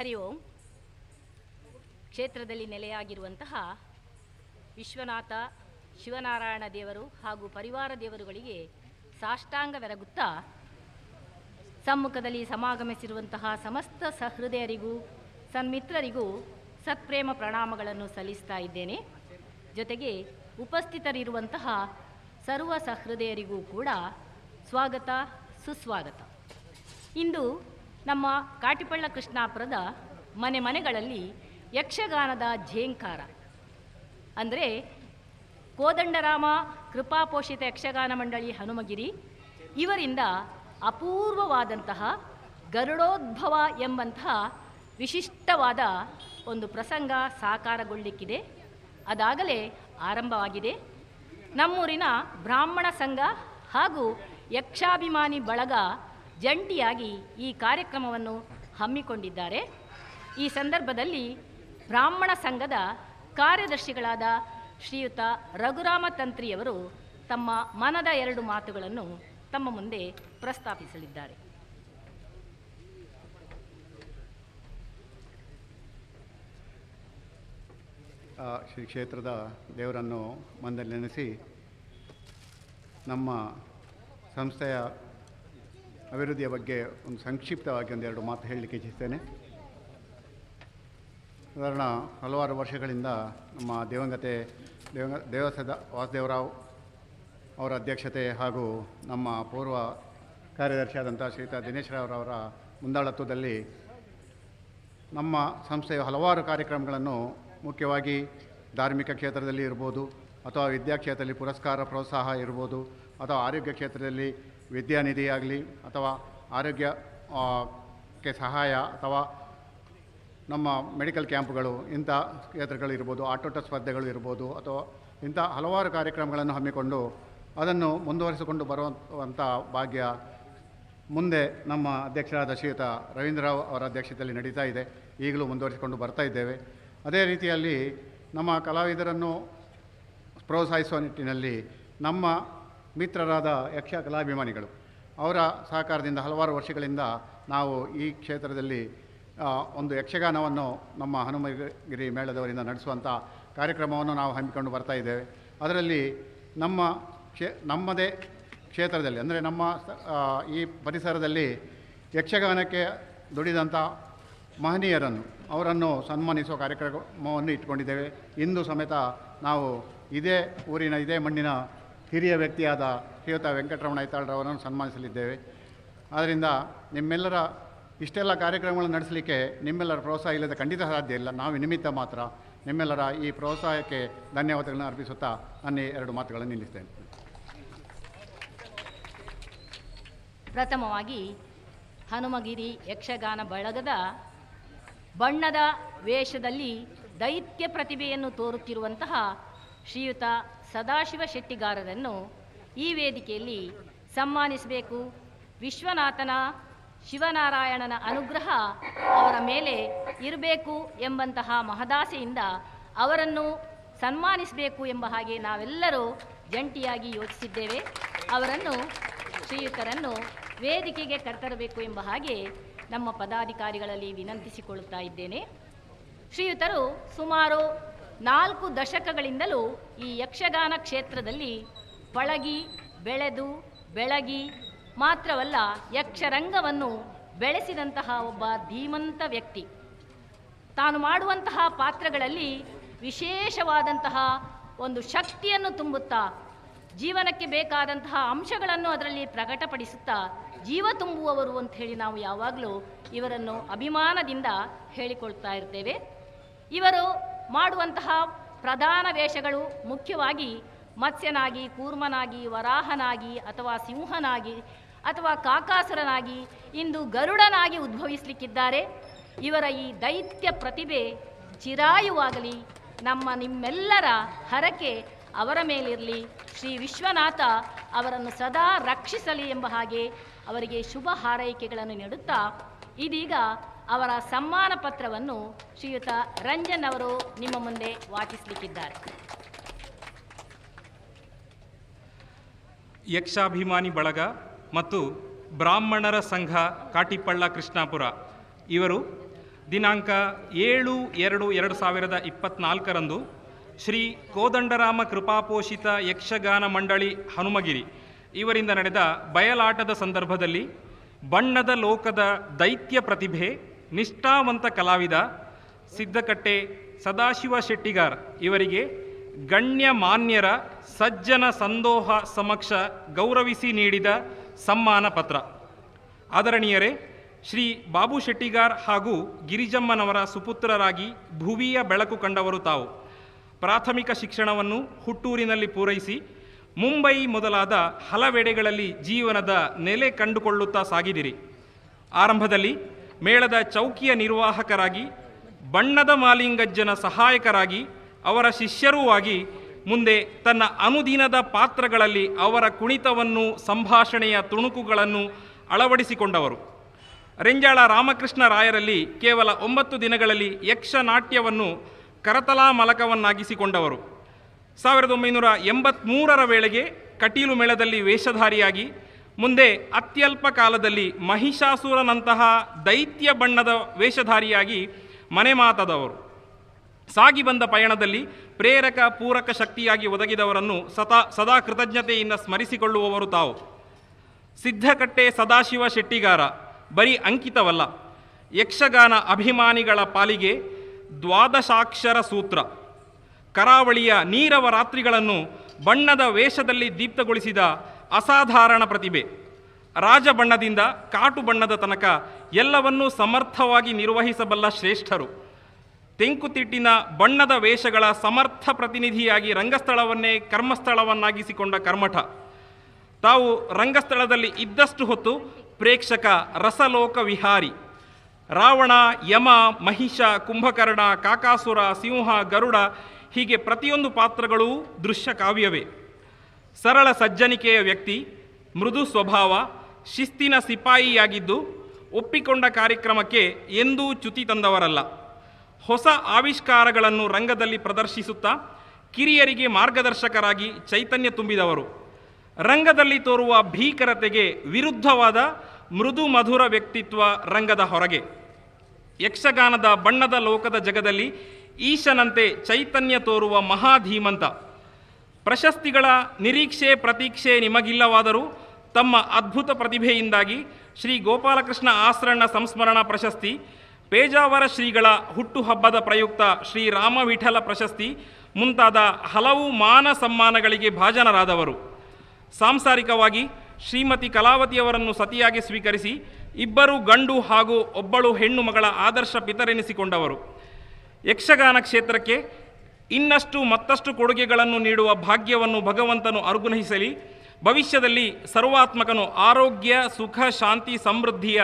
ಹರಿ ಓಂ ಕ್ಷೇತ್ರದಲ್ಲಿ ನೆಲೆಯಾಗಿರುವಂತಹ ವಿಶ್ವನಾಥ, ಶಿವನಾರಾಯಣ ದೇವರು ಹಾಗೂ ಪರಿವಾರ ದೇವರುಗಳಿಗೆ ಸಾಷ್ಟಾಂಗವೆರಗುತ್ತಾ ಸಮ್ಮುಖದಲ್ಲಿ ಸಮಾಗಮಿಸಿರುವಂತಹ ಸಮಸ್ತ ಸಹೃದಯರಿಗೂ, ಸನ್ಮಿತ್ರರಿಗೂ ಸತ್ಪ್ರೇಮ ಪ್ರಣಾಮಗಳನ್ನು ಸಲ್ಲಿಸ್ತಾ ಇದ್ದೇನೆ. ಜೊತೆಗೆ ಉಪಸ್ಥಿತರಿರುವಂತಹ ಸರ್ವ ಸಹೃದಯರಿಗೂ ಕೂಡ ಸ್ವಾಗತ, ಸುಸ್ವಾಗತ. ಇಂದು ನಮ್ಮ ಕಾಟಿಪಳ್ಳ ಕೃಷ್ಣಾಪುರದ ಮನೆ ಮನೆಗಳಲ್ಲಿ ಯಕ್ಷಗಾನದ ಝೇಂಕಾರ. ಅಂದರೆ ಕೋದಂಡರಾಮ ಕೃಪಾಪೋಷಿತ ಯಕ್ಷಗಾನ ಮಂಡಳಿ ಹನುಮಗಿರಿ, ಇವರಿಂದ ಅಪೂರ್ವವಾದಂತಹ ಗರುಡೋದ್ಭವ ಎಂಬಂತಹ ವಿಶಿಷ್ಟವಾದ ಒಂದು ಪ್ರಸಂಗ ಸಾಕಾರಗೊಳ್ಳಿಕ್ಕಿದೆ. ಅದಾಗಲೇ ಆರಂಭವಾಗಿದೆ. ನಮ್ಮೂರಿನ ಬ್ರಾಹ್ಮಣ ಸಂಘ ಹಾಗೂ ಯಕ್ಷಾಭಿಮಾನಿ ಬಳಗ ಜಂಟಿಯಾಗಿ ಈ ಕಾರ್ಯಕ್ರಮವನ್ನು ಹಮ್ಮಿಕೊಂಡಿದ್ದಾರೆ. ಈ ಸಂದರ್ಭದಲ್ಲಿ ಬ್ರಾಹ್ಮಣ ಸಂಘದ ಕಾರ್ಯದರ್ಶಿಗಳಾದ ಶ್ರೀಯುತ ರಘುರಾಮ ತಂತ್ರಿಯವರು ತಮ್ಮ ಮನದ ಎರಡು ಮಾತುಗಳನ್ನು ತಮ್ಮ ಮುಂದೆ ಪ್ರಸ್ತಾಪಿಸಲಿದ್ದಾರೆ. ಶ್ರೀ ಕ್ಷೇತ್ರದ ದೇವರನ್ನು ಮನದಲ್ಲಿ ನೆನೆಸಿ ನಮ್ಮ ಸಂಸ್ಥೆಯ ಅಭಿವೃದ್ಧಿಯ ಬಗ್ಗೆ ಒಂದು ಸಂಕ್ಷಿಪ್ತವಾಗಿ ಒಂದೆರಡು ಮಾತು ಹೇಳಲಿಕ್ಕೆ ಇಚ್ಛಿಸ್ತೇನೆ. ಸಾಧಾರಣ ಹಲವಾರು ವರ್ಷಗಳಿಂದ ನಮ್ಮ ದಿವಂಗತೆ ದೇವಂಗ ದೇವಸದ ವಾಸುದೇವರಾವ್ ಅವರ ಅಧ್ಯಕ್ಷತೆ ಹಾಗೂ ನಮ್ಮ ಪೂರ್ವ ಕಾರ್ಯದರ್ಶಿಯಾದಂಥ ಶ್ರೀತಾ ದಿನೇಶ್ ಮುಂದಾಳತ್ವದಲ್ಲಿ ನಮ್ಮ ಸಂಸ್ಥೆಯ ಹಲವಾರು ಕಾರ್ಯಕ್ರಮಗಳನ್ನು ಮುಖ್ಯವಾಗಿ ಧಾರ್ಮಿಕ ಕ್ಷೇತ್ರದಲ್ಲಿ ಇರ್ಬೋದು, ಅಥವಾ ವಿದ್ಯಾಕ್ಷೇತ್ರದಲ್ಲಿ ಪುರಸ್ಕಾರ, ಪ್ರೋತ್ಸಾಹ ಇರ್ಬೋದು, ಅಥವಾ ಆರೋಗ್ಯ ಕ್ಷೇತ್ರದಲ್ಲಿ ವಿದ್ಯಾನಿಧಿ ಆಗಲಿ ಅಥವಾ ಆರೋಗ್ಯ ಆ, ಕ್ಕೆ ಸಹಾಯ ಅಥವಾ ನಮ್ಮ ಮೆಡಿಕಲ್ ಕ್ಯಾಂಪ್ಗಳು ಇಂಥ ಕ್ಷೇತ್ರಗಳು ಇರ್ಬೋದು ಆಟೋಟ ಸ್ಪರ್ಧೆಗಳು ಇರ್ಬೋದು ಅಥವಾ ಇಂಥ ಹಲವಾರು ಕಾರ್ಯಕ್ರಮಗಳನ್ನು ಹಮ್ಮಿಕೊಂಡು ಅದನ್ನು ಮುಂದುವರಿಸಿಕೊಂಡು ಬರುವಂಥ ಭಾಗ್ಯ ಮುಂದೆ ನಮ್ಮ ಅಧ್ಯಕ್ಷರಾದ ಶ್ರೀಯುತ ರವೀಂದ್ರರಾವ್ ಅವರ ಅಧ್ಯಕ್ಷತೆಯಲ್ಲಿ ನಡೀತಾ ಇದೆ. ಈಗಲೂ ಮುಂದುವರಿಸಿಕೊಂಡು ಬರ್ತಾ ಇದ್ದೇವೆ. ಅದೇ ರೀತಿಯಲ್ಲಿ ನಮ್ಮ ಕಲಾವಿದರನ್ನು ಪ್ರೋತ್ಸಾಹಿಸುವ ನಿಟ್ಟಿನಲ್ಲಿ ನಮ್ಮ ಮಿತ್ರರಾದ ಯಕ್ಷ ಕಲಾಭಿಮಾನಿಗಳು. ಅವರ ಸಹಕಾರದಿಂದ ಹಲವಾರು ವರ್ಷಗಳಿಂದ ನಾವು ಈ ಕ್ಷೇತ್ರದಲ್ಲಿ ಒಂದು ಯಕ್ಷಗಾನವನ್ನು ನಮ್ಮ ಹನುಮಗಿರಿ ಮೇಳದವರಿಂದ ನಡೆಸುವಂಥ ಕಾರ್ಯಕ್ರಮವನ್ನು ನಾವು ಹಮ್ಮಿಕೊಂಡು ಬರ್ತಾ ಇದ್ದೇವೆ. ಅದರಲ್ಲಿ ನಮ್ಮ ಕ್ಷೇ, ನಮ್ಮದೇ ಕ್ಷೇತ್ರದಲ್ಲಿ, ಅಂದರೆ ನಮ್ಮ ಈ ಪರಿಸರದಲ್ಲಿ ಯಕ್ಷಗಾನಕ್ಕೆ ದುಡಿದಂಥ ಮಹನೀಯರನ್ನು, ಅವರನ್ನು ಸನ್ಮಾನಿಸುವ ಕಾರ್ಯಕ್ರಮವನ್ನು ಇಟ್ಕೊಂಡಿದ್ದೇವೆ ಇಂದು ಸಮೇತ ನಾವು ಇದೇ ಊರಿನ, ಇದೇ ಮಣ್ಣಿನ ಹಿರಿಯ ವ್ಯಕ್ತಿಯಾದ ಶ್ರೀಯುತ ವೆಂಕಟರಮಣ ಐತಾಳ್ರವರನ್ನು ಸನ್ಮಾನಿಸಲಿದ್ದೇವೆ. ಆದ್ದರಿಂದ ನಿಮ್ಮೆಲ್ಲರ ಇಷ್ಟೆಲ್ಲ ಕಾರ್ಯಕ್ರಮಗಳನ್ನು ನಡೆಸಲಿಕ್ಕೆ ನಿಮ್ಮೆಲ್ಲರ ಪ್ರೋತ್ಸಾಹ ಇಲ್ಲದೆ ಖಂಡಿತ ಸಾಧ್ಯ ಇಲ್ಲ. ನಾವು ನಿಮಿತ್ತ ಮಾತ್ರ ನಿಮ್ಮೆಲ್ಲರ ಈ ಪ್ರೋತ್ಸಾಹಕ್ಕೆ ಧನ್ಯವಾದಗಳನ್ನು ಅರ್ಪಿಸುತ್ತಾ ನನ್ನ ಎರಡು ಮಾತುಗಳನ್ನು ನಿಲ್ಲಿಸ್ತೇನೆ. ಪ್ರಥಮವಾಗಿ ಹನುಮಗಿರಿ ಯಕ್ಷಗಾನ ಬಳಗದ ಬಣ್ಣದ ವೇಷದಲ್ಲಿ ದೈತ್ಯ ಪ್ರತಿಭೆಯನ್ನು ತೋರುತ್ತಿರುವಂತಹ ಶ್ರೀಯುತ ಸದಾಶಿವ ಶೆಟ್ಟಿಗಾರರನ್ನು ಈ ವೇದಿಕೆಯಲ್ಲಿ ಸನ್ಮಾನಿಸಬೇಕು. ವಿಶ್ವನಾಥನ, ಶಿವನಾರಾಯಣನ ಅನುಗ್ರಹ ಅವರ ಮೇಲೆ ಇರಬೇಕು ಎಂಬಂತಹ ಮಹದಾಸೆಯಿಂದ ಅವರನ್ನು ಸನ್ಮಾನಿಸಬೇಕು ಎಂಬ ಹಾಗೆ ನಾವೆಲ್ಲರೂ ಜಂಟಿಯಾಗಿ ಯೋಚಿಸಿದ್ದೇವೆ. ಅವರನ್ನು, ಶ್ರೀಯುತರನ್ನು ವೇದಿಕೆಗೆ ಕರೆತರಬೇಕು ಎಂಬ ಹಾಗೆ ನಮ್ಮ ಪದಾಧಿಕಾರಿಗಳಲ್ಲಿ ವಿನಂತಿಸಿಕೊಳ್ಳುತ್ತಾ ಇದ್ದೇನೆ. ಶ್ರೀಯುತರು ಸುಮಾರು ನಾಲ್ಕು ದಶಕಗಳಿಂದಲೂ ಈ ಯಕ್ಷಗಾನ ಕ್ಷೇತ್ರದಲ್ಲಿ ಪಳಗಿ, ಬೆಳೆದು, ಬೆಳಗಿ ಮಾತ್ರವಲ್ಲ ಯಕ್ಷರಂಗವನ್ನು ಬೆಳೆಸಿದಂತಹ ಒಬ್ಬ ಧೀಮಂತ ವ್ಯಕ್ತಿ. ತಾನು ಮಾಡುವಂತಹ ಪಾತ್ರಗಳಲ್ಲಿ ವಿಶೇಷವಾದಂತಹ ಒಂದು ಶಕ್ತಿಯನ್ನು ತುಂಬುತ್ತಾ, ಜೀವನಕ್ಕೆ ಬೇಕಾದಂತಹ ಅಂಶಗಳನ್ನು ಅದರಲ್ಲಿ ಪ್ರಕಟಪಡಿಸುತ್ತಾ ಜೀವ ತುಂಬುವವರು ಅಂತ ಹೇಳಿ ನಾವು ಯಾವಾಗಲೂ ಇವರನ್ನು ಅಭಿಮಾನದಿಂದ ಹೇಳಿಕೊಳ್ತಾ ಇರ್ತೇವೆ. ಇವರು ಮಾಡುವಂತಹ ಪ್ರಧಾನ ವೇಷಗಳು ಮುಖ್ಯವಾಗಿ ಮತ್ಸ್ಯನಾಗಿ, ಕೂರ್ಮನಾಗಿ, ವರಾಹನಾಗಿ ಅಥವಾ ಸಿಂಹನಾಗಿ ಅಥವಾ ಕಾಕಾಸುರನಾಗಿ ಇಂದು ಗರುಡನಾಗಿ ಉದ್ಭವಿಸಲಿಕ್ಕಿದ್ದಾರೆ. ಇವರ ಈ ದೈತ್ಯ ಪ್ರತಿಭೆ ಚಿರಾಯುವಾಗಲಿ, ನಮ್ಮ ನಿಮ್ಮೆಲ್ಲರ ಹರಕೆ ಅವರ ಮೇಲಿರಲಿ. ಶ್ರೀ ವಿಶ್ವನಾಥ ಅವರನ್ನು ಸದಾ ರಕ್ಷಿಸಲಿ ಎಂಬ ಹಾಗೆ ಅವರಿಗೆ ಶುಭ ಹಾರೈಕೆಗಳನ್ನು ನೀಡುತ್ತಾ ಇದೀಗ ಅವರ ಸಮ್ಮಾನ ಪತ್ರವನ್ನು ಶ್ರೀಯುತ ರಂಜನ್ ಅವರು ನಿಮ್ಮ ಮುಂದೆ ವಾಚಿಸಲಿಕ್ಕಿದ್ದಾರೆ. ಯಕ್ಷಾಭಿಮಾನಿ ಬಳಗ ಮತ್ತು ಬ್ರಾಹ್ಮಣರ ಸಂಘ ಕಾಟಿಪಳ್ಳ ಕೃಷ್ಣಾಪುರ. ಇವರು ದಿನಾಂಕ ಏಳು ಎರಡು ಎರಡು ಸಾವಿರದ ಇಪ್ಪತ್ನಾಲ್ಕರಂದು ಶ್ರೀ ಕೋದಂಡರಾಮ ಕೃಪಾಪೋಷಿತ ಯಕ್ಷಗಾನ ಮಂಡಳಿ ಹನುಮಗಿರಿ ಇವರಿಂದ ನಡೆದ ಬಯಲಾಟದ ಸಂದರ್ಭದಲ್ಲಿ ಬಣ್ಣದ ಲೋಕದ ದೈತ್ಯ ಪ್ರತಿಭೆ ನಿಷ್ಠಾವಂತ ಕಲಾವಿದ ಸಿದ್ದಕಟ್ಟೆ ಸದಾಶಿವ ಶೆಟ್ಟಿಗಾರ್ ಇವರಿಗೆ ಗಣ್ಯ ಮಾನ್ಯರ ಸಜ್ಜನ ಸಂದೋಹ ಸಮಕ್ಷ ಗೌರವಿಸಿ ನೀಡಿದ ಸಮ್ಮಾನ ಪತ್ರ. ಆದರಣೀಯರೇ, ಶ್ರೀ ಬಾಬು ಶೆಟ್ಟಿಗಾರ್ ಹಾಗೂ ಗಿರಿಜಮ್ಮನವರ ಸುಪುತ್ರರಾಗಿ ಭುವಿಯ ಬೆಳಕು ಕಂಡವರು ತಾವು. ಪ್ರಾಥಮಿಕ ಶಿಕ್ಷಣವನ್ನು ಹುಟ್ಟೂರಿನಲ್ಲಿ ಪೂರೈಸಿ, ಮುಂಬೈ ಮೊದಲಾದ ಹಲವೆಡೆಗಳಲ್ಲಿ ಜೀವನದ ನೆಲೆ ಕಂಡುಕೊಳ್ಳುತ್ತಾ ಸಾಗಿದಿರಿ. ಆರಂಭದಲ್ಲಿ ಮೇಳದ ಚೌಕಿಯ ನಿರ್ವಾಹಕರಾಗಿ, ಬಣ್ಣದ ಮಾಲಿಂಗಜ್ಜನ ಸಹಾಯಕರಾಗಿ, ಅವರ ಶಿಷ್ಯರೂ ಆಗಿ ಮುಂದೆ ತನ್ನ ಅನುದಿನದ ಪಾತ್ರಗಳಲ್ಲಿ ಅವರ ಕುಣಿತವನ್ನು, ಸಂಭಾಷಣೆಯ ತುಣುಕುಗಳನ್ನು ಅಳವಡಿಸಿಕೊಂಡವರು. ರೆಂಜಾಳ ರಾಮಕೃಷ್ಣ ರಾಯರಲ್ಲಿ ಕೇವಲ ಒಂಬತ್ತು ದಿನಗಳಲ್ಲಿ ಯಕ್ಷನಾಟ್ಯವನ್ನು ಕರತಲಾ ಮಲಕವನ್ನಾಗಿಸಿಕೊಂಡವರು ಸಾವಿರದ ಒಂಬೈನೂರ ಎಂಬತ್ತ್ಮೂರರ ವೇಳೆಗೆ ಕಟೀಲು ಮೇಳದಲ್ಲಿ ವೇಷಧಾರಿಯಾಗಿ ಮುಂದೆ ಅತ್ಯಲ್ಪ ಕಾಲದಲ್ಲಿ ಮಹಿಷಾಸುರನಂತಹ ದೈತ್ಯ ಬಣ್ಣದ ವೇಷಧಾರಿಯಾಗಿ ಮನೆಮಾತದವರು ಸಾಗಿ ಬಂದ ಪಯಣದಲ್ಲಿ ಪ್ರೇರಕ ಪೂರಕ ಶಕ್ತಿಯಾಗಿ ಒದಗಿದವರನ್ನು ಸದಾ ಸದಾ ಕೃತಜ್ಞತೆಯಿಂದ ಸ್ಮರಿಸಿಕೊಳ್ಳುವವರು ತಾವು. ಸಿದ್ಧಕಟ್ಟೆ ಸದಾಶಿವ ಶೆಟ್ಟಿಗಾರ, ಬರೀ ಅಂಕಿತವಲ್ಲ, ಯಕ್ಷಗಾನ ಅಭಿಮಾನಿಗಳ ಪಾಲಿಗೆ ದ್ವಾದಶಾಕ್ಷರ ಸೂತ್ರ. ಕರಾವಳಿಯ ನೀರವ ರಾತ್ರಿಗಳನ್ನು ಬಣ್ಣದ ವೇಷದಲ್ಲಿ ದೀಪ್ತಗೊಳಿಸಿದ ಅಸಾಧಾರಣ ಪ್ರತಿಭೆ. ರಾಜ ಬಣ್ಣದಿಂದ ಕಾಟು ಬಣ್ಣದ ತನಕ ಎಲ್ಲವನ್ನೂ ಸಮರ್ಥವಾಗಿ ನಿರ್ವಹಿಸಬಲ್ಲ ಶ್ರೇಷ್ಠರು. ತೆಂಕುತಿಟ್ಟಿನ ಬಣ್ಣದ ವೇಷಗಳ ಸಮರ್ಥ ಪ್ರತಿನಿಧಿಯಾಗಿ ರಂಗಸ್ಥಳವನ್ನೇ ಕರ್ಮಸ್ಥಳವನ್ನಾಗಿಸಿಕೊಂಡ ಕರ್ಮಠ. ತಾವು ರಂಗಸ್ಥಳದಲ್ಲಿ ಇದ್ದಷ್ಟು ಹೊತ್ತು ಪ್ರೇಕ್ಷಕ ರಸಲೋಕ ವಿಹಾರಿ. ರಾವಣ, ಯಮ, ಮಹಿಷ, ಕುಂಭಕರ್ಣ, ಕಾಕಾಸುರ, ಸಿಂಹ, ಗರುಡ ಹೀಗೆ ಪ್ರತಿಯೊಂದು ಪಾತ್ರಗಳೂ ದೃಶ್ಯ ಕಾವ್ಯವೇ. ಸರಳ ಸಜ್ಜನಿಕೆಯ ವ್ಯಕ್ತಿ, ಮೃದು ಸ್ವಭಾವ, ಶಿಸ್ತಿನ ಸಿಪಾಯಿಯಾಗಿದ್ದು ಒಪ್ಪಿಕೊಂಡ ಕಾರ್ಯಕ್ರಮಕ್ಕೆ ಎಂದೂ ಚ್ಯುತಿ ತಂದವರಲ್ಲ. ಹೊಸ ಆವಿಷ್ಕಾರಗಳನ್ನು ರಂಗದಲ್ಲಿ ಪ್ರದರ್ಶಿಸುತ್ತಾ ಕಿರಿಯರಿಗೆ ಮಾರ್ಗದರ್ಶಕರಾಗಿ ಚೈತನ್ಯ ತುಂಬಿದವರು. ರಂಗದಲ್ಲಿ ತೋರುವ ಭೀಕರತೆಗೆ ವಿರುದ್ಧವಾದ ಮೃದು ಮಧುರ ವ್ಯಕ್ತಿತ್ವ ರಂಗದ ಹೊರಗೆ. ಯಕ್ಷಗಾನದ ಬಣ್ಣದ ಲೋಕದ ಜಗದಲ್ಲಿ ಈಶನಂತೆ ಚೈತನ್ಯ ತೋರುವ ಮಹಾಧೀಮಂತ. ಪ್ರಶಸ್ತಿಗಳ ನಿರೀಕ್ಷೆ, ಪ್ರತೀಕ್ಷೆ ನಿಮಗಿಲ್ಲವಾದರೂ ತಮ್ಮ ಅದ್ಭುತ ಪ್ರತಿಭೆಯಿಂದಾಗಿ ಶ್ರೀ ಗೋಪಾಲಕೃಷ್ಣ ಆಸರಣ್ಣ ಸಂಸ್ಮರಣಾ ಪ್ರಶಸ್ತಿ, ಪೇಜಾವರ ಶ್ರೀಗಳ ಹುಟ್ಟುಹಬ್ಬದ ಪ್ರಯುಕ್ತ ಶ್ರೀ ರಾಮವಿಠಲ ಪ್ರಶಸ್ತಿ ಮುಂತಾದ ಹಲವು ಮಾನ ಸಮ್ಮಾನಗಳಿಗೆ ಭಾಜನರಾದವರು. ಸಾಂಸಾರಿಕವಾಗಿ ಶ್ರೀಮತಿ ಕಲಾವತಿಯವರನ್ನು ಸತಿಯಾಗಿ ಸ್ವೀಕರಿಸಿ ಇಬ್ಬರು ಗಂಡು ಹಾಗೂ ಒಬ್ಬಳು ಹೆಣ್ಣು ಮಗಳ ಆದರ್ಶ ಪಿತರೆನಿಸಿಕೊಂಡವರು. ಯಕ್ಷಗಾನ ಕ್ಷೇತ್ರಕ್ಕೆ ಇನ್ನಷ್ಟು ಮತ್ತಷ್ಟು ಕೊಡುಗೆಗಳನ್ನು ನೀಡುವ ಭಾಗ್ಯವನ್ನು ಭಗವಂತನು ಅನುಗ್ರಹಿಸಲಿ. ಭವಿಷ್ಯದಲ್ಲಿ ಸರ್ವಾತ್ಮಕನು ಆರೋಗ್ಯ, ಸುಖ, ಶಾಂತಿ, ಸಮೃದ್ಧಿಯ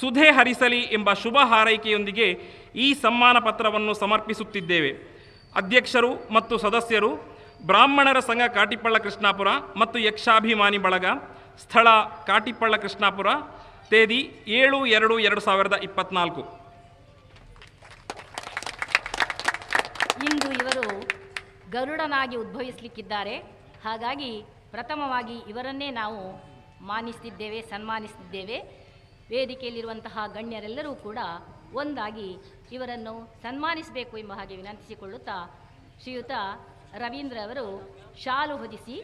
ಸುಧೆ ಹರಿಸಲಿ ಎಂಬ ಶುಭ ಹಾರೈಕೆಯೊಂದಿಗೆ ಈ ಸಮ್ಮಾನ ಪತ್ರವನ್ನು ಸಮರ್ಪಿಸುತ್ತಿದ್ದೇವೆ. ಅಧ್ಯಕ್ಷರು ಮತ್ತು ಸದಸ್ಯರು, ಬ್ರಾಹ್ಮಣರ ಸಂಘ ಕಾಟಿಪಳ್ಳ ಕೃಷ್ಣಾಪುರ ಮತ್ತು ಯಕ್ಷಾಭಿಮಾನಿ ಬಳಗ, ಸ್ಥಳ ಕಾಟಿಪಳ್ಳ ಕೃಷ್ಣಾಪುರ, ತೇದಿ ಏಳು ಎರಡು ಎರಡು ಸಾವಿರದ ಇಪ್ಪತ್ನಾಲ್ಕು. ಇಂದು ಇವರು ಗರುಡನಾಗಿ ಉದ್ಭವಿಸಲಿಕ್ಕಿದ್ದಾರೆ. ಹಾಗಾಗಿ ಪ್ರಥಮವಾಗಿ ಇವರನ್ನೇ ನಾವು ಮಾನಿಸ್ತಿದ್ದೇವೆ, ಸನ್ಮಾನಿಸ್ತಿದ್ದೇವೆ. ವೇದಿಕೆಯಲ್ಲಿರುವಂತಹ ಗಣ್ಯರೆಲ್ಲರೂ ಕೂಡ ಒಂದಾಗಿ ಇವರನ್ನು ಸನ್ಮಾನಿಸಬೇಕು ಎಂಬ ಹಾಗೆ ವಿನಂತಿಸಿಕೊಳ್ಳುತ್ತಾ ಶ್ರೀಯುತ ರವೀಂದ್ರ ಅವರು ಶಾಲು ಹೊದಿಸಿ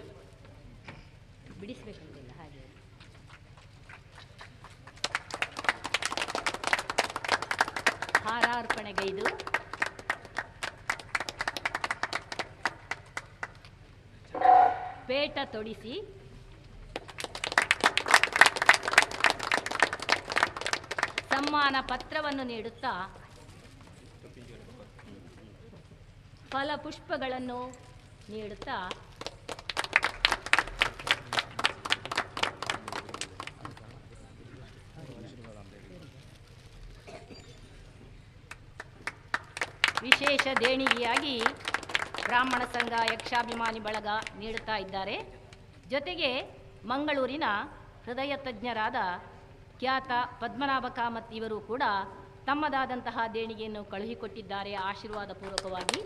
ಬಿಡಿಸಬೇಕು ಹಾಗೆ. ಹಾರಾರ್ಪಣೆಗೈದು ಪೇಟ ತೊಡಿಸಿ. ಸಮ್ಮಾನ ಪತ್ರವನ್ನು ನೀಡುತ್ತಾ ಫಲಪುಷ್ಪಗಳನ್ನು ನೀಡುತ್ತಾ ವಿಶೇಷ ದೇಣಿಗೆಯಾಗಿ ಬ್ರಾಹ್ಮಣ ಸಂಘ ಯಕ್ಷಾಭಿಮಾನಿ ಬಳಗ ನೀಡುತ್ತಾ ಇದ್ದಾರೆ. ಜೊತೆಗೆ ಮಂಗಳೂರಿನ ಹೃದಯ ತಜ್ಞರಾದ ಖ್ಯಾತ ಪದ್ಮನಾಭ ಕಾಮತ್ ಇವರು ಕೂಡ ತಮ್ಮದಾದಂತಹ ದೇಣಿಗೆಯನ್ನು ಕಳುಹಿಕೊಟ್ಟಿದ್ದಾರೆ ಆಶೀರ್ವಾದ ಪೂರ್ವಕವಾಗಿ.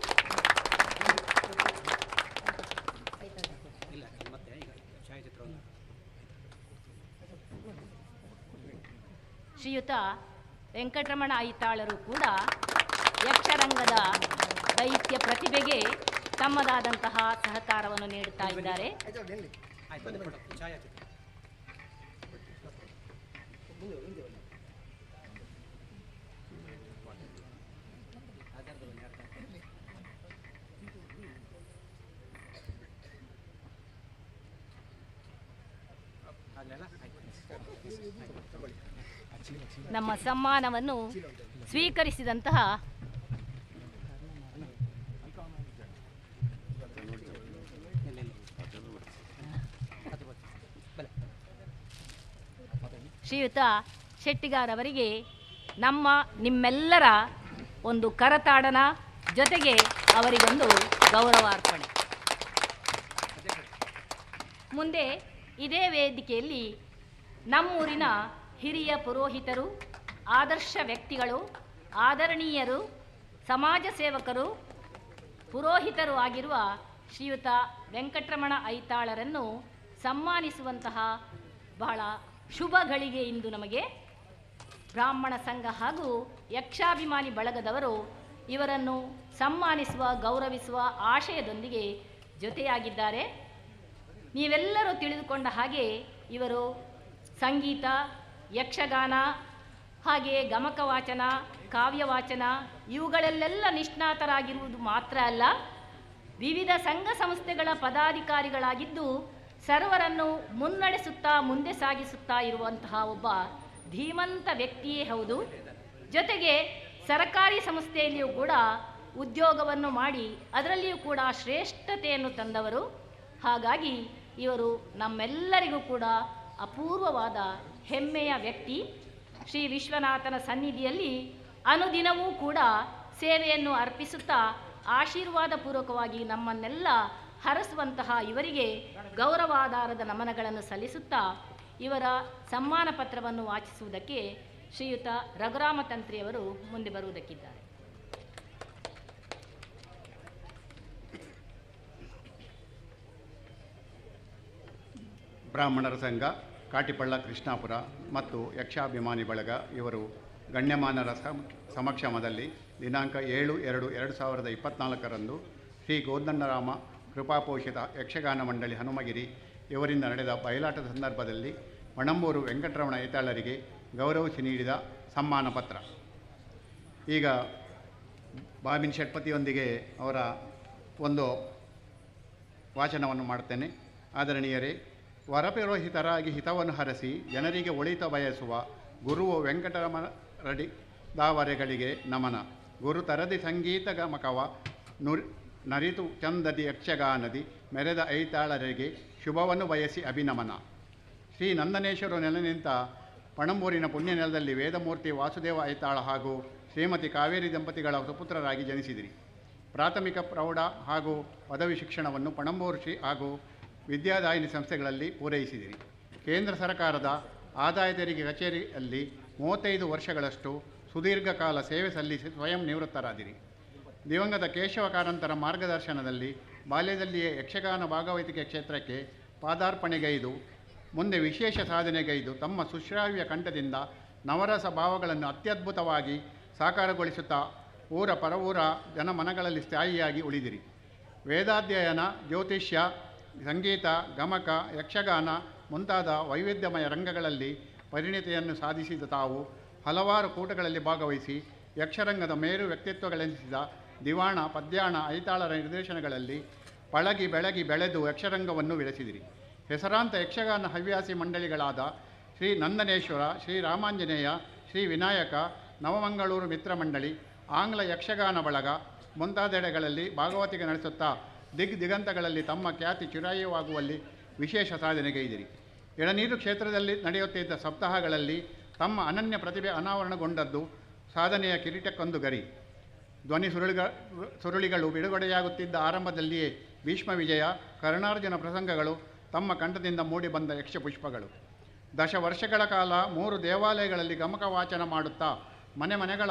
ಶ್ರೀಯುತ ವೆಂಕಟರಮಣ ಐತಾಳರು ಕೂಡ ಯಕ್ಷರಂಗದ ದೈತ್ಯ ಪ್ರತಿಭೆಗೆ ತಮ್ಮದಾದಂತಹ ಸಹಕಾರವನ್ನು ನೀಡುತ್ತಾ ಇದ್ದಾರೆ. ನಮ್ಮ ಸಮ್ಮಾನವನ್ನು ಸ್ವೀಕರಿಸಿದಂತಹ ಶ್ರೀಯುತ ಶೆಟ್ಟಿಗಾರ್ ಅವರಿಗೆ ನಮ್ಮ ನಿಮ್ಮೆಲ್ಲರ ಒಂದು ಕರತಾಡನ ಜೊತೆಗೆ ಅವರಿಗೊಂದು ಗೌರವಾರ್ಪಣೆ. ಮುಂದೆ ಇದೇ ವೇದಿಕೆಯಲ್ಲಿ ನಮ್ಮೂರಿನ ಹಿರಿಯ ಪುರೋಹಿತರು, ಆದರ್ಶ ವ್ಯಕ್ತಿಗಳು, ಆದರಣೀಯರು, ಸಮಾಜ ಸೇವಕರು, ಪುರೋಹಿತರು ಆಗಿರುವ ಶ್ರೀಯುತ ವೆಂಕಟರಮಣ ಐತಾಳರನ್ನು ಸನ್ಮಾನಿಸುವಂತಹ ಬಹಳ ಶುಭ ಗಳಿಗೆ ಇಂದು ನಮಗೆ ಬ್ರಾಹ್ಮಣ ಸಂಘ ಹಾಗೂ ಯಕ್ಷಾಭಿಮಾನಿ ಬಳಗದವರು ಇವರನ್ನು ಸನ್ಮಾನಿಸುವ ಗೌರವಿಸುವ ಆಶಯದೊಂದಿಗೆ ಜೊತೆಯಾಗಿದ್ದಾರೆ. ನೀವೆಲ್ಲರೂ ತಿಳಿದುಕೊಂಡ ಹಾಗೆ ಇವರು ಸಂಗೀತ, ಯಕ್ಷಗಾನ, ಹಾಗೆ ಗಮಕ ವಾಚನ ಕಾವ್ಯವಾಚನ ಇವುಗಳಲ್ಲೆಲ್ಲ ನಿಷ್ಣಾತರಾಗಿರುವುದು ಮಾತ್ರ ಅಲ್ಲ, ವಿವಿಧ ಸಂಘ ಸಂಸ್ಥೆಗಳ ಪದಾಧಿಕಾರಿಗಳಾಗಿದ್ದು ಸರ್ವರನ್ನು ಮುನ್ನಡೆಸುತ್ತಾ ಮುಂದೆ ಸಾಗಿಸುತ್ತಾ ಇರುವಂತಹ ಒಬ್ಬ ಧೀಮಂತ ವ್ಯಕ್ತಿಯೇ ಹೌದು. ಜೊತೆಗೆ ಸರಕಾರಿ ಸಂಸ್ಥೆಯಲ್ಲಿಯೂ ಕೂಡ ಉದ್ಯೋಗವನ್ನು ಮಾಡಿ ಅದರಲ್ಲಿಯೂ ಕೂಡ ಶ್ರೇಷ್ಠತೆಯನ್ನು ತಂದವರು. ಹಾಗಾಗಿ ಇವರು ನಮ್ಮೆಲ್ಲರಿಗೂ ಕೂಡ ಅಪೂರ್ವವಾದ ಹೆಮ್ಮೆಯ ವ್ಯಕ್ತಿ. ಶ್ರೀ ವಿಶ್ವನಾಥನ ಸನ್ನಿಧಿಯಲ್ಲಿ ಅನುದಿನವೂ ಕೂಡ ಸೇವೆಯನ್ನು ಅರ್ಪಿಸುತ್ತಾ ಆಶೀರ್ವಾದ ಪೂರ್ವಕವಾಗಿ ನಮ್ಮನ್ನೆಲ್ಲ ಹರಸುವಂತಹ ಇವರಿಗೆ ಗೌರವಾಧಾರದ ನಮನಗಳನ್ನು ಸಲ್ಲಿಸುತ್ತಾ ಇವರ ಸಮ್ಮಾನ ಪತ್ರವನ್ನು ವಾಚಿಸುವುದಕ್ಕೆ ಶ್ರೀಯುತ ರಘುರಾಮ ತಂತ್ರಿಯವರು ಮುಂದೆ ಬರುವುದಕ್ಕಿದ್ದಾರೆ. ಬ್ರಾಹ್ಮಣರ ಸಂಘ, ಕಾಟಿಪಳ್ಳ ಕೃಷ್ಣಾಪುರ ಮತ್ತು ಯಕ್ಷಾಭಿಮಾನಿ ಬಳಗ ಇವರು ಗಣ್ಯಮಾನರ ಸಮ- ಸಮಕ್ಷಮದಲ್ಲಿ ದಿನಾಂಕ ಏಳು ಎರಡು ಎರಡು ಸಾವಿರದ ಇಪ್ಪತ್ತ್ನಾಲ್ಕರಂದು ಶ್ರೀ ಗೋದಂಡರಾಮ ಕೃಪಾಪೋಷಿತ ಯಕ್ಷಗಾನ ಮಂಡಳಿ ಹನುಮಗಿರಿ, ಇವರಿಂದ ನಡೆದ ಬಯಲಾಟದ ಸಂದರ್ಭದಲ್ಲಿ ಮಣಂಬೂರು ವೆಂಕಟರಮಣ ಐತಾಳರಿಗೆ ಗೌರವಿಸಿ ನೀಡಿದ ಸಮ್ಮಾನ ಪತ್ರ. ಈಗ ಬಾಬಿನ್ ಷಟ್ಪತಿಯೊಂದಿಗೆ ಅವರ ಒಂದು ವಾಚನವನ್ನು ಮಾಡುತ್ತೇನೆ. ಆದರಣೀಯರೇ, ವರಪುರೋಹಿತರಾಗಿ ಹಿತವನ್ನು ಹರಸಿ ಜನರಿಗೆ ಒಳಿತ ಬಯಸುವ ಗುರು ವೆಂಕಟರಮಣ ರಡಿ ದಾವರೆಗಳಿಗೆ ನಮನ. ಗುರು ತರದಿ ಸಂಗೀತ ಗಮಕವ ನುರ್ ನರಿತು ಚಂದದಿ ಯಕ್ಷಗಾನದಿ ಮೆರೆದ ಐತಾಳರಿಗೆ ಶುಭವನ್ನು ಬಯಸಿ ಅಭಿನಮನ. ಶ್ರೀ ನಂದನೇಶ್ವರ ನೆಲೆನಿಂತ ಪಣಂಬೂರಿನ ಪುಣ್ಯ ನೆಲದಲ್ಲಿ ವೇದಮೂರ್ತಿ ವಾಸುದೇವ ಐತಾಳ ಹಾಗೂ ಶ್ರೀಮತಿ ಕಾವೇರಿ ದಂಪತಿಗಳ ಸುಪುತ್ರರಾಗಿ ಜನಿಸಿದಿರಿ. ಪ್ರಾಥಮಿಕ ಪ್ರೌಢ ಹಾಗೂ ಪದವಿ ಶಿಕ್ಷಣವನ್ನು ಪಣಂಬೂರು ಶ್ರೀ ಹಾಗೂ ವಿದ್ಯಾದಾಯಿನಿ ಸಂಸ್ಥೆಗಳಲ್ಲಿ ಪೂರೈಸಿದಿರಿ. ಕೇಂದ್ರ ಸರ್ಕಾರದ ಆದಾಯ ತೆರಿಗೆ ಕಚೇರಿಯಲ್ಲಿ ಮೂವತ್ತೈದು ವರ್ಷಗಳಷ್ಟು ಸುದೀರ್ಘ ಕಾಲ ಸೇವೆ ಸಲ್ಲಿಸಿ ಸ್ವಯಂ ನಿವೃತ್ತರಾದಿರಿ. ದಿವಂಗತ ಕೇಶವ ಕಾರಂತರ ಮಾರ್ಗದರ್ಶನದಲ್ಲಿ ಬಾಲ್ಯದಲ್ಲಿಯೇ ಯಕ್ಷಗಾನ ಭಾಗವತಿಕೆ ಕ್ಷೇತ್ರಕ್ಕೆ ಪಾದಾರ್ಪಣೆಗೈದು, ಮುಂದೆ ವಿಶೇಷ ಸಾಧನೆಗೈದು ತಮ್ಮ ಸುಶ್ರಾವ್ಯ ಕಂಠದಿಂದ ನವರಸ ಭಾವಗಳನ್ನು ಅತ್ಯದ್ಭುತವಾಗಿ ಸಾಕಾರಗೊಳಿಸುತ್ತಾ ಊರ ಪರವೂರ ಜನಮನಗಳಲ್ಲಿ ಸ್ಥಾಯಿಯಾಗಿ ಉಳಿದಿರಿ. ವೇದಾಧ್ಯಯನ, ಜ್ಯೋತಿಷ್ಯ, ಸಂಗೀತ, ಗಮಕ, ಯಕ್ಷಗಾನ ಮುಂತಾದ ವೈವಿಧ್ಯಮಯ ರಂಗಗಳಲ್ಲಿ ಪರಿಣಿತಿಯನ್ನು ಸಾಧಿಸಿದ ತಾವು ಹಲವಾರು ಕೂಟಗಳಲ್ಲಿ ಭಾಗವಹಿಸಿ ಯಕ್ಷರಂಗದ ಮೇರು ವ್ಯಕ್ತಿತ್ವಗಳೆನಿಸಿದ ದಿವಾಣ, ಪದ್ಯಾಣ, ಐತಾಳರ ನಿರ್ದೇಶನಗಳಲ್ಲಿ ಪಳಗಿ ಬೆಳಗಿ ಬೆಳೆದು ಯಕ್ಷರಂಗವನ್ನು ಬೆಳೆಸಿದಿರಿ. ಹೆಸರಾಂತ ಯಕ್ಷಗಾನ ಹವ್ಯಾಸಿ ಮಂಡಳಿಗಳಾದ ಶ್ರೀ ನಂದನೇಶ್ವರ, ಶ್ರೀ ರಾಮಾಂಜನೇಯ, ಶ್ರೀ ವಿನಾಯಕ, ನವಮಂಗಳೂರು ಮಿತ್ರ ಮಂಡಳಿ, ಆಂಗ್ಲ ಯಕ್ಷಗಾನ ಬಳಗ ಮುಂತಾದೆಡೆಗಳಲ್ಲಿ ಭಾಗವತಿಗೆ ನಡೆಸುತ್ತಾ ದಿಗ್ ದಿಗಂತಗಳಲ್ಲಿ ತಮ್ಮ ಖ್ಯಾತಿ ಚಿರಾಯವಾಗುವಲ್ಲಿ ವಿಶೇಷ ಸಾಧನೆಗೈದಿರಿ ಎಳನೀರು ಕ್ಷೇತ್ರದಲ್ಲಿ ನಡೆಯುತ್ತಿದ್ದ ಸಪ್ತಾಹಗಳಲ್ಲಿ ತಮ್ಮ ಅನನ್ಯ ಪ್ರತಿಭೆ ಅನಾವರಣಗೊಂಡದ್ದು ಸಾಧನೆಯ ಕಿರೀಟಕ್ಕೊಂದು ಗರಿ. ಧ್ವನಿ ಸುರುಳಿಗ, ಸುರುಳಿಗಳು ಬಿಡುಗಡೆಯಾಗುತ್ತಿದ್ದ ಆರಂಭದಲ್ಲಿಯೇ ಭೀಷ್ಮ ವಿಜಯ, ಕರುಣಾರ್ಜುನ ಪ್ರಸಂಗಗಳು ತಮ್ಮ ಕಂಠದಿಂದ ಮೂಡಿಬಂದ ಯಕ್ಷಪುಷ್ಪಗಳು. ದಶ ವರ್ಷಗಳ ಕಾಲ ಮೂರು ದೇವಾಲಯಗಳಲ್ಲಿ ಗಮಕ ವಾಚನ ಮಾಡುತ್ತಾ ಮನೆ ಮನೆಗಳ,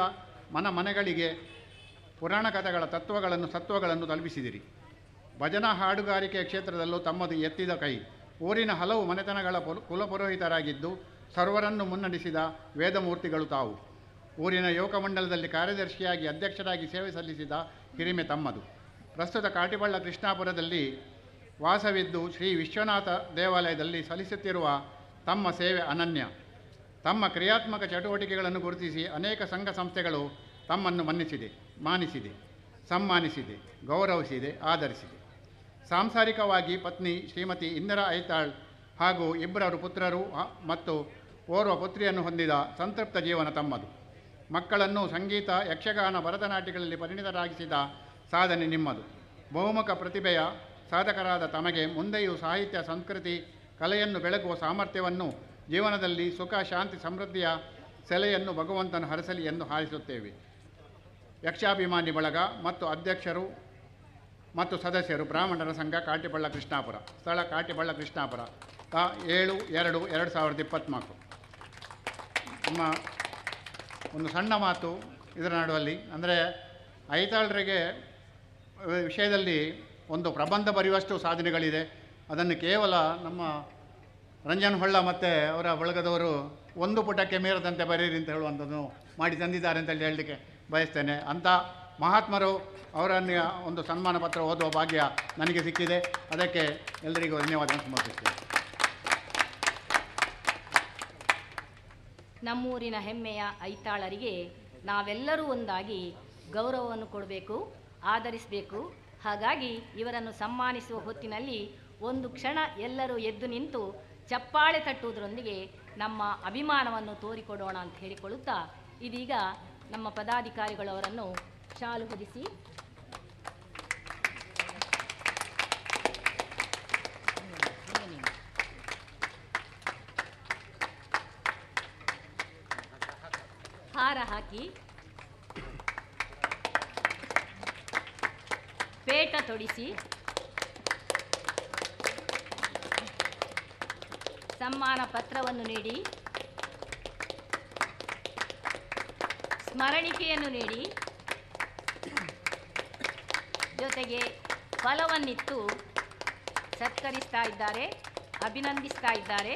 ಮನ ಮನೆಗಳಿಗೆ ಪುರಾಣ ಕಥೆಗಳ ತತ್ವಗಳನ್ನು, ಸತ್ವಗಳನ್ನು ತಲುಪಿಸಿದಿರಿ. ಭಜನಾ ಹಾಡುಗಾರಿಕೆಯ ಕ್ಷೇತ್ರದಲ್ಲೂ ತಮ್ಮದು ಎತ್ತಿದ ಕೈ. ಊರಿನ ಹಲವು ಮನೆತನಗಳ ಕುಲಪುರೋಹಿತರಾಗಿದ್ದು ಸರ್ವರನ್ನು ಮುನ್ನಡೆಸಿದ ವೇದಮೂರ್ತಿಗಳು ತಾವು. ಊರಿನ ಯುವಕ ಮಂಡಲದಲ್ಲಿ ಕಾರ್ಯದರ್ಶಿಯಾಗಿ ಅಧ್ಯಕ್ಷರಾಗಿ ಸೇವೆ ಸಲ್ಲಿಸಿದ ಹಿರಿಮೆ ತಮ್ಮದು. ಪ್ರಸ್ತುತ ಕಾಟಿಬಳ್ಳ ಕೃಷ್ಣಾಪುರದಲ್ಲಿ ವಾಸವಿದ್ದು ಶ್ರೀ ವಿಶ್ವನಾಥ ದೇವಾಲಯದಲ್ಲಿ ಸಲ್ಲಿಸುತ್ತಿರುವ ತಮ್ಮ ಸೇವೆ ಅನನ್ಯ. ತಮ್ಮ ಕ್ರಿಯಾತ್ಮಕ ಚಟುವಟಿಕೆಗಳನ್ನು ಗುರುತಿಸಿ ಅನೇಕ ಸಂಘ ಸಂಸ್ಥೆಗಳು ತಮ್ಮನ್ನು ಮನ್ನಿಸಿದೆ, ಮಾನಿಸಿದೆ, ಸಮ್ಮಾನಿಸಿದೆ, ಗೌರವಿಸಿದೆ, ಆಧರಿಸಿದೆ. ಸಾಂಸಾರಿಕವಾಗಿ ಪತ್ನಿ ಶ್ರೀಮತಿ ಇಂದಿರಾ ಐತಾಳ್ ಹಾಗೂ ಇಬ್ಬರರು ಪುತ್ರರು ಮತ್ತು ಓರ್ವ ಪುತ್ರಿಯನ್ನು ಹೊಂದಿದ ಸಂತೃಪ್ತ ಜೀವನ ತಮ್ಮದು. ಮಕ್ಕಳನ್ನು ಸಂಗೀತ, ಯಕ್ಷಗಾನ, ಭರತನಾಟ್ಯಗಳಲ್ಲಿ ಪರಿಣಿತರಾಗಿಸಿದ ಸಾಧನೆ ನಿಮ್ಮದು. ಬಹುಮುಖ ಪ್ರತಿಭೆಯ ಸಾಧಕರಾದ ತಮಗೆ ಮುಂದೆಯೂ ಸಾಹಿತ್ಯ, ಸಂಸ್ಕೃತಿ, ಕಲೆಯನ್ನು ಬೆಳಗುವ ಸಾಮರ್ಥ್ಯವನ್ನು ಜೀವನದಲ್ಲಿ ಸುಖ, ಶಾಂತಿ, ಸಮೃದ್ಧಿಯ ಸೆಲೆಯನ್ನು ಭಗವಂತನು ಹರಸಲಿ ಎಂದು ಹಾರಿಸುತ್ತೇವೆ. ಯಕ್ಷಾಭಿಮಾನಿ ಬಳಗ ಮತ್ತು ಅಧ್ಯಕ್ಷರು ಮತ್ತು ಸದಸ್ಯರು ಬ್ರಾಹ್ಮಣರ ಸಂಘ ಕಾಟಿಬಳ್ಳ ಕೃಷ್ಣಾಪುರ. ಸ್ಥಳ ಕಾಟಿಬಳ್ಳ ಕೃಷ್ಣಾಪುರ. ತಾ ಏಳು ಎರಡು ಎರಡು ಸಾವಿರದ ಇಪ್ಪತ್ತ್ನಾಲ್ಕು. ನಮ್ಮ ಒಂದು ಸಣ್ಣ ಮಾತು ಇದರ ನಡುವಲ್ಲಿ. ಅಂದರೆ ಐತಾಳರಿಗೆ ವಿಷಯದಲ್ಲಿ ಒಂದು ಪ್ರಬಂಧ ಬರೆಯುವಷ್ಟು ಸಾಧನೆಗಳಿದೆ. ಅದನ್ನು ಕೇವಲ ನಮ್ಮ ರಂಜನ್ ಹೊಳ್ಳ ಮತ್ತು ಅವರ ಬಳಗದವರು ಒಂದು ಪುಟಕ್ಕೆ ಮೀರದಂತೆ ಬರೀರಿ ಅಂತ ಹೇಳುವಂಥದ್ದು ಮಾಡಿ ತಂದಿದ್ದಾರೆ ಅಂತೇಳಿ ಹೇಳಲಿಕ್ಕೆ ಬಯಸ್ತೇನೆ. ಅಂಥ ಮಹಾತ್ಮರು ಅವರನ್ನು ಒಂದು ಸನ್ಮಾನ ಪತ್ರ ಓದುವ ಭಾಗ್ಯ ನನಗೆ ಸಿಕ್ಕಿದೆ. ಅದಕ್ಕೆ ಎಲ್ಲರಿಗೂ ಧನ್ಯವಾದ ಸಮರ್ಪಿಸ್ತೇನೆ ನಮ್ಮೂರಿನ ಹೆಮ್ಮೆಯ ಐತಾಳರಿಗೆ ನಾವೆಲ್ಲರೂ ಒಂದಾಗಿ ಗೌರವವನ್ನು ಕೊಡಬೇಕು, ಆಧರಿಸಬೇಕು. ಹಾಗಾಗಿ ಇವರನ್ನು ಸನ್ಮಾನಿಸುವ ಹೊತ್ತಿನಲ್ಲಿ ಒಂದು ಕ್ಷಣ ಎಲ್ಲರೂ ಎದ್ದು ನಿಂತು ಚಪ್ಪಾಳೆ ತಟ್ಟುವುದರೊಂದಿಗೆ ನಮ್ಮ ಅಭಿಮಾನವನ್ನು ತೋರಿಕೊಡೋಣ ಅಂತ ಹೇಳಿಕೊಳ್ಳುತ್ತಾ ಇದೀಗ ನಮ್ಮ ಪದಾಧಿಕಾರಿಗಳವರನ್ನು ಶಾಲು ಹೊದಿಸಿ ಹಾರ ಹಾಕಿ ಪೇಟ ತೊಡಿಸಿ ಸಮ್ಮಾನ ಪತ್ರವನ್ನು ನೀಡಿ, ಸ್ಮರಣಿಕೆಯನ್ನು ನೀಡಿ, ಜೊತೆಗೆ ಫಲವನ್ನಿತ್ತು ಸತ್ಕರಿಸ್ತಾ ಇದ್ದಾರೆ, ಅಭಿನಂದಿಸ್ತಾ ಇದ್ದಾರೆ.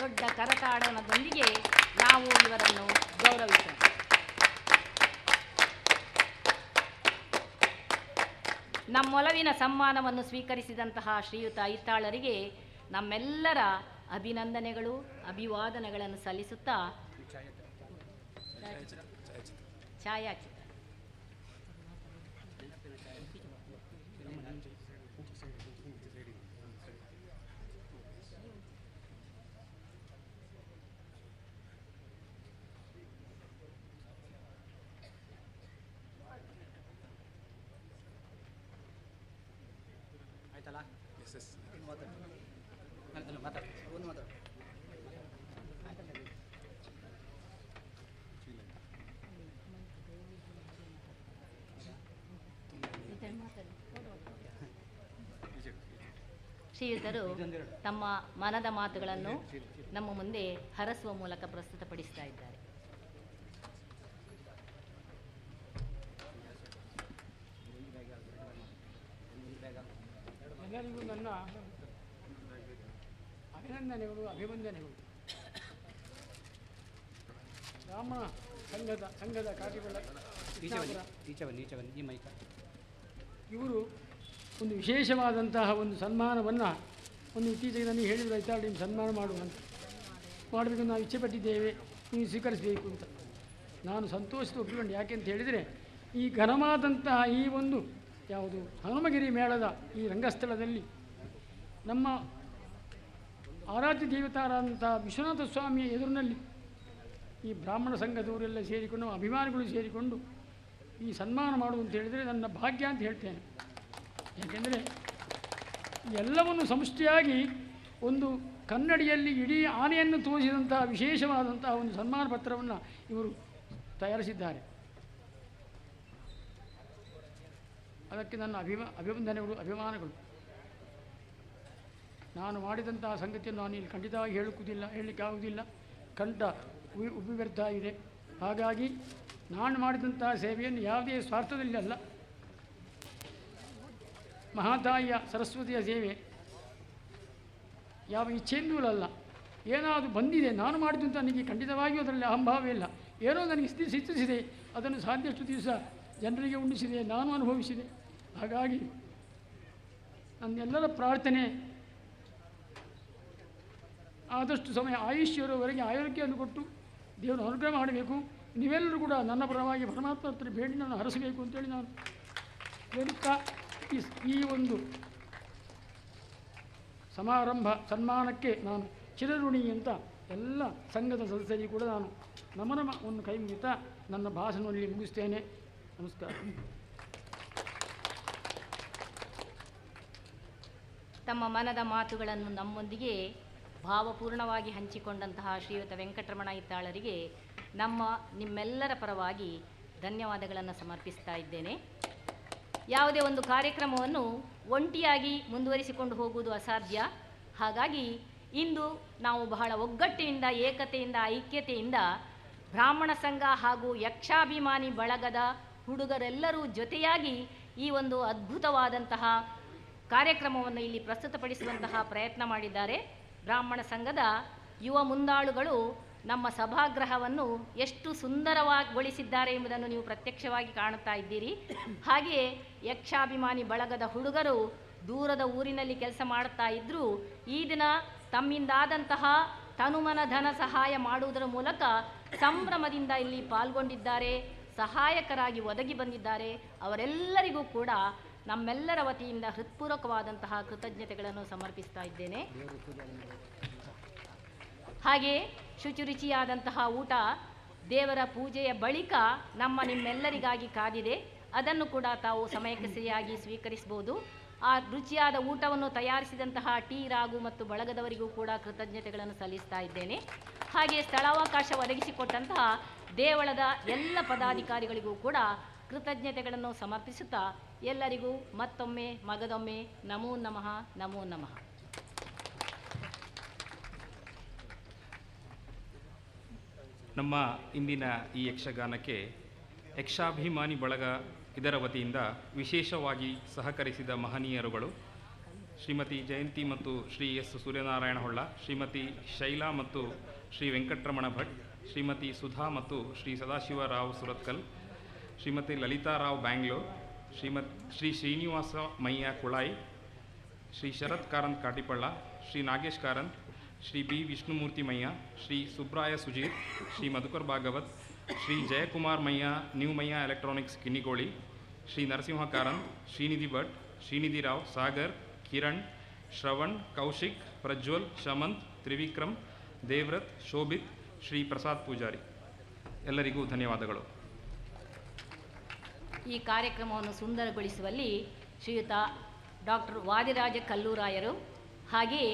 ದೊಡ್ಡ ಕರತಾಡನದೊಂದಿಗೆ ನಾವು ಇವರನ್ನು ಗೌರವಿಸೋಣ. ನಮ್ಮೊಲವಿನ ಸಮ್ಮಾನವನ್ನು ಸ್ವೀಕರಿಸಿದಂತಹ ಶ್ರೀಯುತ ಐತಾಳರಿಗೆ ನಮ್ಮೆಲ್ಲರ ಅಭಿನಂದನೆಗಳು ಅಭಿವಾದನೆಗಳನ್ನು ಸಲ್ಲಿಸುತ್ತಾ ಛಾಯಾಚಿತ್ರ. ಮಾತಾಡು ಶ್ರೀಯುತರು ತಮ್ಮ ಮನದ ಮಾತುಗಳನ್ನು ನಮ್ಮ ಮುಂದೆ ಹರಸುವ ಮೂಲಕ ಪ್ರಸ್ತುತಪಡಿಸ್ತಾ ಇದ್ದಾರೆ. ನನ್ನ ಅಭಿನಂದನೆಗಳು ಅಭಿವಂದನೆಗಳು. ಬ್ರಾಹ್ಮಣ ಸಂಘದ ಸಂಘದ ಕಾರ್ಯಕ್ರಮ ಈ ಮೈಕ. ಇವರು ಒಂದು ವಿಶೇಷವಾದಂತಹ ಒಂದು ಸನ್ಮಾನವನ್ನು ಒಂದು ಇತ್ತೀಚೆಗೆ ನನಗೆ ಹೇಳಿದ್ರು ಆಯ್ತಾ ನಿಮ್ಗೆ ಸನ್ಮಾನ ಮಾಡುವಂತ ಮಾಡಬೇಕು ನಾವು ಇಚ್ಛೆ ಪಟ್ಟಿದ್ದೇವೆ ನೀವು ಸ್ವೀಕರಿಸಬೇಕು ಅಂತ. ನಾನು ಸಂತೋಷದ ಒಪ್ಪಿಕೊಂಡು ಯಾಕೆ ಅಂತ ಹೇಳಿದರೆ ಈ ಘನವಾದಂತಹ ಈ ಒಂದು ಯಾವುದು ಹನುಮಗಿರಿ ಮೇಳದ ಈ ರಂಗಸ್ಥಳದಲ್ಲಿ ನಮ್ಮ ಆರಾಧ್ಯ ದೇವತಾರಾದಂಥ ವಿಶ್ವನಾಥ ಸ್ವಾಮಿಯ ಎದುರಿನಲ್ಲಿ ಈ ಬ್ರಾಹ್ಮಣ ಸಂಘದವರೆಲ್ಲ ಸೇರಿಕೊಂಡು, ಅಭಿಮಾನಿಗಳು ಸೇರಿಕೊಂಡು ಈ ಸನ್ಮಾನ ಮಾಡುವುದು ಅಂತ ಹೇಳಿದರೆ ನನ್ನ ಭಾಗ್ಯ ಅಂತ ಹೇಳ್ತೇನೆ. ಯಾಕೆಂದರೆ ಎಲ್ಲವನ್ನು ಸಮಷ್ಟಿಯಾಗಿ ಒಂದು ಕನ್ನಡಿಯಲ್ಲಿ ಇಡೀ ಆನೆಯನ್ನು ತೋರಿಸಿದಂತಹ ವಿಶೇಷವಾದಂತಹ ಒಂದು ಸನ್ಮಾನ ಪತ್ರವನ್ನು ಇವರು ತಯಾರಿಸಿದ್ದಾರೆ. ಅದಕ್ಕೆ ನನ್ನ ಅಭಿಮ ಅಭಿವಂದನೆಗಳು ಅಭಿಮಾನಗಳು. ನಾನು ಮಾಡಿದಂತಹ ಸಂಗತಿಯನ್ನು ನಾನು ಇಲ್ಲಿ ಖಂಡಿತವಾಗಿ ಹೇಳುವುದಿಲ್ಲ, ಹೇಳಲಿಕ್ಕೆ ಆಗುವುದಿಲ್ಲ. ಕಂಠ ಉಯ್- ವ್ಯರ್ಥ ಇದೆ. ಹಾಗಾಗಿ ನಾನು ಮಾಡಿದಂತಹ ಸೇವೆಯನ್ನು ಯಾವುದೇ ಸ್ವಾರ್ಥದಲ್ಲಿ ಅಲ್ಲ. ಮಹಾತಾಯಿಯ ಸರಸ್ವತಿಯ ಸೇವೆ. ಯಾವ ಇಚ್ಛೆಯಿಂದೂ ಅಲ್ಲ. ಏನಾದರೂ ಬಂದಿದೆ, ನಾನು ಮಾಡಿದ್ದು ಅಂತ ನನಗೆ ಖಂಡಿತವಾಗಿಯೂ ಅದರಲ್ಲಿ ಅಹಂಭಾವ ಇಲ್ಲ. ಏನೋ ನನಗೆ ಸ್ಥಿತಿ ಸಿದ್ಧಿಸಿದೆ ಅದನ್ನು ಸಾಧ್ಯಷ್ಟು ದಿವಸ ಜನರಿಗೆ ಉಣ್ಣಿಸಿದೆ ನಾನು ಅನುಭವಿಸಿದೆ. ಹಾಗಾಗಿ ನನ್ನೆಲ್ಲರ ಪ್ರಾರ್ಥನೆ ಆದಷ್ಟು ಸಮಯ ಆಯುಷ್ಯರವರೆಗೆ ಆರೋಗ್ಯವನ್ನು ಕೊಟ್ಟು ದೇವರು ಅನುಗ್ರಹ ಮಾಡಬೇಕು. ನೀವೆಲ್ಲರೂ ಕೂಡ ನನ್ನ ಪರವಾಗಿ ಪರಮಾತ್ಮ ಹತ್ರ ಬೇಡಿ ನಾನು ಹರಸಬೇಕು ಅಂತೇಳಿ ನಾನು ಹೇಳುತ್ತಾ ಈ ಈ ಒಂದು ಸಮಾರಂಭ ಸನ್ಮಾನಕ್ಕೆ ನಾನು ಚಿರಋಣಿ ಅಂತ ಎಲ್ಲ ಸಂಘದ ಸದಸ್ಯರಿಗೆ ಕೂಡ ನಾನು ನಮನ ಒಂದು ಕೈ ಮುಗಿತಾ ನನ್ನ ಭಾಷಣದಲ್ಲಿ ಮುಗಿಸ್ತೇನೆ. ನಮಸ್ಕಾರ. ತಮ್ಮ ಮನದ ಮಾತುಗಳನ್ನು ನಮ್ಮೊಂದಿಗೆ ಭಾವಪೂರ್ಣವಾಗಿ ಹಂಚಿಕೊಂಡಂತಹ ಶ್ರೀಯುತ ವೆಂಕಟರಮಣ ಇತ್ತಾಳರಿಗೆ ನಮ್ಮ ನಿಮ್ಮೆಲ್ಲರ ಪರವಾಗಿ ಧನ್ಯವಾದಗಳನ್ನು ಸಮರ್ಪಿಸ್ತಾ ಇದ್ದೇನೆ. ಯಾವುದೇ ಒಂದು ಕಾರ್ಯಕ್ರಮವನ್ನು ಒಂಟಿಯಾಗಿ ಮುಂದುವರಿಸಿಕೊಂಡು ಹೋಗುವುದು ಅಸಾಧ್ಯ. ಹಾಗಾಗಿ ಇಂದು ನಾವು ಬಹಳ ಒಗ್ಗಟ್ಟಿನಿಂದ, ಏಕತೆಯಿಂದ, ಐಕ್ಯತೆಯಿಂದ ಬ್ರಾಹ್ಮಣ ಸಂಘ ಹಾಗೂ ಯಕ್ಷಾಭಿಮಾನಿ ಬಳಗದ ಹುಡುಗರೆಲ್ಲರೂ ಜೊತೆಯಾಗಿ ಈ ಒಂದು ಅದ್ಭುತವಾದಂತಹ ಕಾರ್ಯಕ್ರಮವನ್ನು ಇಲ್ಲಿ ಪ್ರಸ್ತುತಪಡಿಸುವಂತಹ ಪ್ರಯತ್ನ ಮಾಡಿದ್ದಾರೆ. ಬ್ರಾಹ್ಮಣ ಸಂಘದ ಯುವ ಮುಂದಾಳುಗಳು ನಮ್ಮ ಸಭಾಗೃಹವನ್ನು ಎಷ್ಟು ಸುಂದರವಾಗಿಗೊಳಿಸಿದ್ದಾರೆ ಎಂಬುದನ್ನು ನೀವು ಪ್ರತ್ಯಕ್ಷವಾಗಿ ಕಾಣುತ್ತಾ ಇದ್ದೀರಿ. ಹಾಗೆಯೇ ಯಕ್ಷಾಭಿಮಾನಿ ಬಳಗದ ಹುಡುಗರು ದೂರದ ಊರಿನಲ್ಲಿ ಕೆಲಸ ಮಾಡುತ್ತಾ ಇದ್ದರೂ ಈ ದಿನ ತಮ್ಮಿಂದಾದಂತಹ ತನುಮನ ಧನ ಸಹಾಯ ಮಾಡುವುದರ ಮೂಲಕ ಸಂಭ್ರಮದಿಂದ ಇಲ್ಲಿ ಪಾಲ್ಗೊಂಡಿದ್ದಾರೆ, ಸಹಾಯಕರಾಗಿ ಒದಗಿ ಬಂದಿದ್ದಾರೆ. ಅವರೆಲ್ಲರಿಗೂ ಕೂಡ ನಮ್ಮೆಲ್ಲರ ವತಿಯಿಂದ ಹೃತ್ಪೂರ್ವಕವಾದಂತಹ ಕೃತಜ್ಞತೆಗಳನ್ನು ಸಮರ್ಪಿಸ್ತಾ ಇದ್ದೇನೆ. ಹಾಗೆ ಶುಚಿರುಚಿಯಾದಂತಹ ಊಟ ದೇವರ ಪೂಜೆಯ ಬಳಿಕ ನಮ್ಮ ನಿಮ್ಮೆಲ್ಲರಿಗಾಗಿ ಕಾದಿದೆ. ಅದನ್ನು ಕೂಡ ತಾವು ಸಮಯಕ್ಕೆ ಸರಿಯಾಗಿ ಸ್ವೀಕರಿಸಬಹುದು. ಆ ರುಚಿಯಾದ ಊಟವನ್ನು ತಯಾರಿಸಿದಂತಹ ಟಿ, ರಾಗು ಮತ್ತು ಬಳಗದವರಿಗೂ ಕೂಡ ಕೃತಜ್ಞತೆಗಳನ್ನು ಸಲ್ಲಿಸ್ತಾ ಇದ್ದೇನೆ. ಹಾಗೆ ಸ್ಥಳಾವಕಾಶ ಒದಗಿಸಿಕೊಟ್ಟಂತಹ ದೇವಳದ ಎಲ್ಲ ಪದಾಧಿಕಾರಿಗಳಿಗೂ ಕೂಡ ಕೃತಜ್ಞತೆಗಳನ್ನು ಸಮರ್ಪಿಸುತ್ತಾ ಎಲ್ಲರಿಗೂ ಮತ್ತೊಮ್ಮೆ ಮಗದೊಮ್ಮೆ ನಮೋ ನಮಃ ನಮೋ ನಮಃ. ನಮ್ಮ ಇಂದಿನ ಈ ಯಕ್ಷಗಾನಕ್ಕೆ ಯಕ್ಷಾಭಿಮಾನಿ ಬಳಗ ಇದರ ವತಿಯಿಂದ ವಿಶೇಷವಾಗಿ ಸಹಕರಿಸಿದ ಮಹನೀಯರುಗಳು ಶ್ರೀಮತಿ ಜಯಂತಿ ಮತ್ತು ಶ್ರೀ ಎಸ್ ಸೂರ್ಯನಾರಾಯಣ ಹೊಳ್ಳ, ಶ್ರೀಮತಿ ಶೈಲಾ ಮತ್ತು ಶ್ರೀ ವೆಂಕಟರಮಣ ಭಟ್, ಶ್ರೀಮತಿ ಸುಧಾ ಮತ್ತು Shri Sadashivarao Surathkal Shrimati Lalitha Rao Bangalore, Shrimat Shri Srinivasa Mayya Kulai, Shri Sharath Karanth Katipalla, Shri Nagesh Karanth, Shri B Vishnumurthy Mayya Shri Subraya Sujeeth Shri Madhukar Bhagwat, Shri Jayakumar Mayya new Mayya electronics Kinnigoli Shri Narasimha Karanth, Srinidhi Bhat, Srinidhi Rao, Sagar, Kiran, Shravan, Kaushik, Prajwal, Shamanth, Trivikram, Devrath, Shobhith, Shri Prasad Poojary. ಎಲ್ಲರಿಗೂ ಧನ್ಯವಾದಗಳು. ಈ ಕಾರ್ಯಕ್ರಮವನ್ನು ಸುಂದರಗೊಳಿಸುವಲ್ಲಿ ಶ್ರೀಯುತ doctor Vadiraja ಕಲ್ಲೂರಾಯರು ಹಾಗೆಯೇ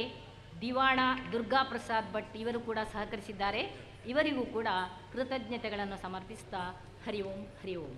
ದಿವಾಣ, ದುರ್ಗಾ ಪ್ರಸಾದ್ ಭಟ್ ಇವರು ಕೂಡ ಸಹಕರಿಸಿದ್ದಾರೆ. ಇವರಿಗೂ ಕೂಡ ಕೃತಜ್ಞತೆಗಳನ್ನು ಸಮರ್ಪಿಸ್ತಾ ಹರಿ ಓಂ ಹರಿ ಓಂ.